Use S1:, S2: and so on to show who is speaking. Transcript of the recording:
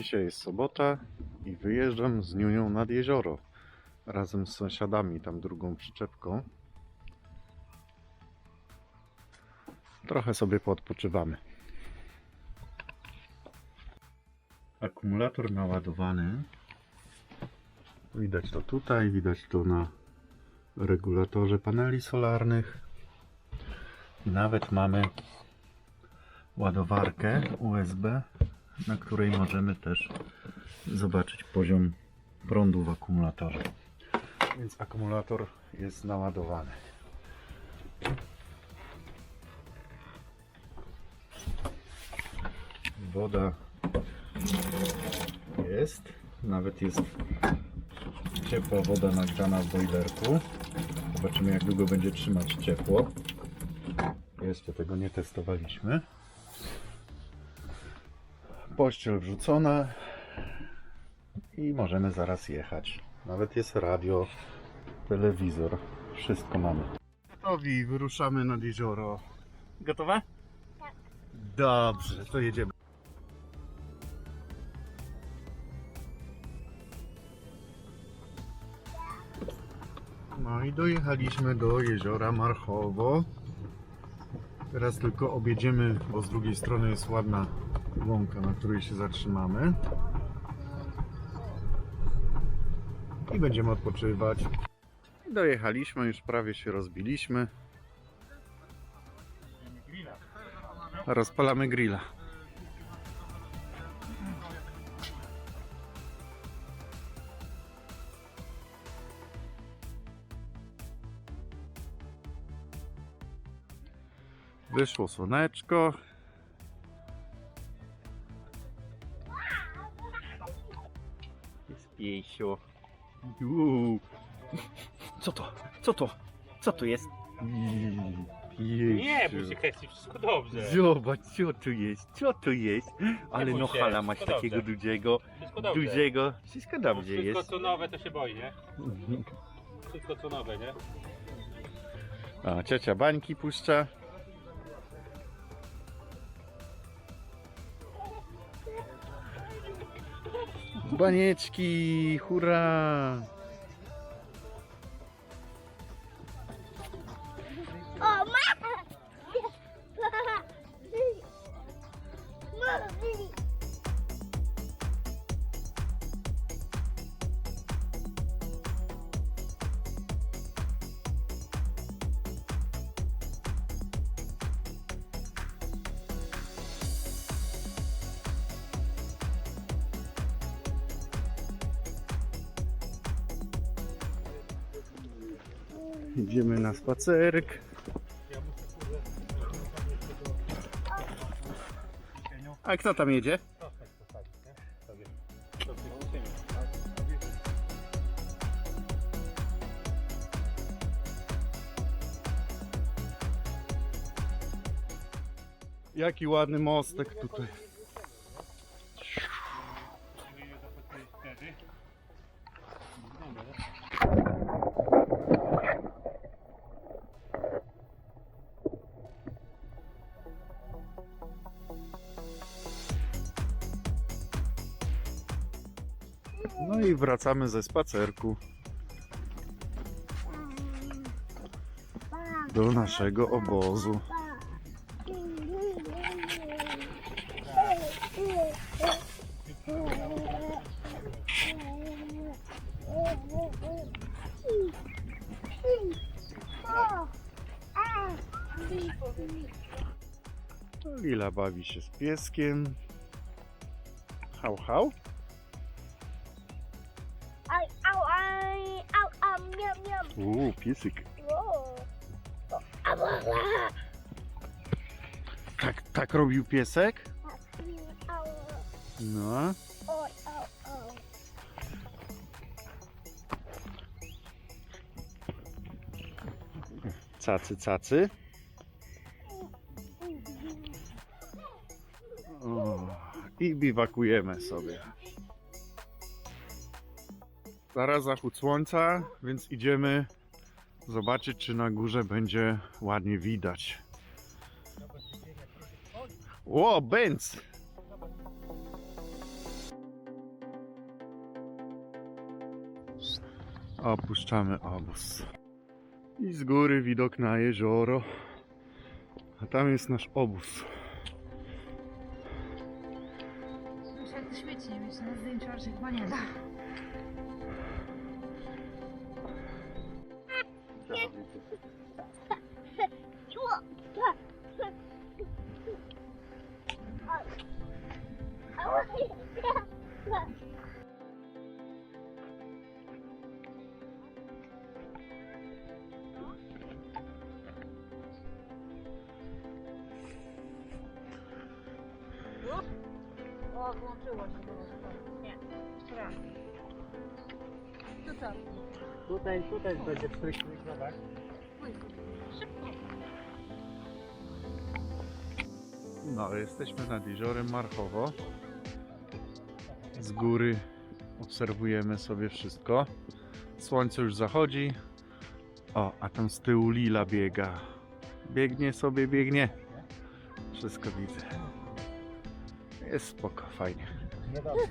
S1: Dzisiaj jest sobota i wyjeżdżam z Niunią nad jezioro razem z sąsiadami, tam drugą przyczepką. Trochę sobie poodpoczywamy. Akumulator naładowany. Widać to tutaj, widać to na regulatorze paneli solarnych. Nawet mamy ładowarkę USB, na której możemy też zobaczyć poziom prądu w akumulatorze. Więc akumulator jest naładowany. Woda jest, nawet jest ciepła woda nagrzana w boilerku. Zobaczymy jak długo będzie trzymać ciepło. Jeszcze tego nie testowaliśmy. Pościel wrzucona i możemy zaraz jechać. Nawet jest radio, telewizor, wszystko mamy. Gotowi, wyruszamy nad jezioro. Gotowe? Tak. Dobrze, to jedziemy. No i dojechaliśmy do jeziora Marchowo. Teraz tylko objedziemy, bo z drugiej strony jest ładna łąka, na której się zatrzymamy. I będziemy odpoczywać. Dojechaliśmy, już prawie się rozbiliśmy. Rozpalamy grilla. Wyszło słoneczko. Jest piesio. Uuu.
S2: Co to? Co to? Co to jest?
S3: Nie, bój się kwestii, wszystko dobrze.
S2: Zobacz, co tu jest? Co tu jest? Ale
S3: bój
S2: no
S3: się,
S2: hala masz
S3: wszystko
S2: takiego
S3: dobrze.
S2: dużego,
S3: Wszystko dobrze.
S2: dużego. Wszystko
S3: Bo
S2: dobrze
S3: Wszystko
S2: jest.
S3: co nowe to się boi, nie? Wszystko co nowe, nie?
S1: A, ciocia bańki puszcza. Banieczki, hurra! Idziemy na spacerek. A kto tam jedzie? Jaki ładny mostek tutaj. No i wracamy ze spacerku do naszego obozu. Lila bawi się z pieskiem. Hał, hał.
S4: Miam, miam.
S1: Uuu, piesek.
S4: O.
S1: Tak, tak robił piesek?
S4: Au,
S1: No.
S4: oj, au, au.
S1: Cacy, cacy. O, I biwakujemy sobie. Zaraz zachód słońca, więc idziemy zobaczyć, czy na górze będzie ładnie widać. Ło, Benz! Opuszczamy obóz. I z góry widok na jezioro. A tam jest nasz obóz.
S5: Muszę te śmieci nie mieć na zdjęciu, a chyba nie da. O, włączyło się. Nie,
S3: Tutaj, tutaj będzie stryknik, tak?
S5: Szybko.
S1: No, jesteśmy nad jeziorem Marchowo. Z góry obserwujemy sobie wszystko. Słońce już zachodzi. O, a tam z tyłu Lila biega. Biegnie sobie, biegnie. Wszystko widzę. Jest spoko, fajnie.
S3: Niedobrze.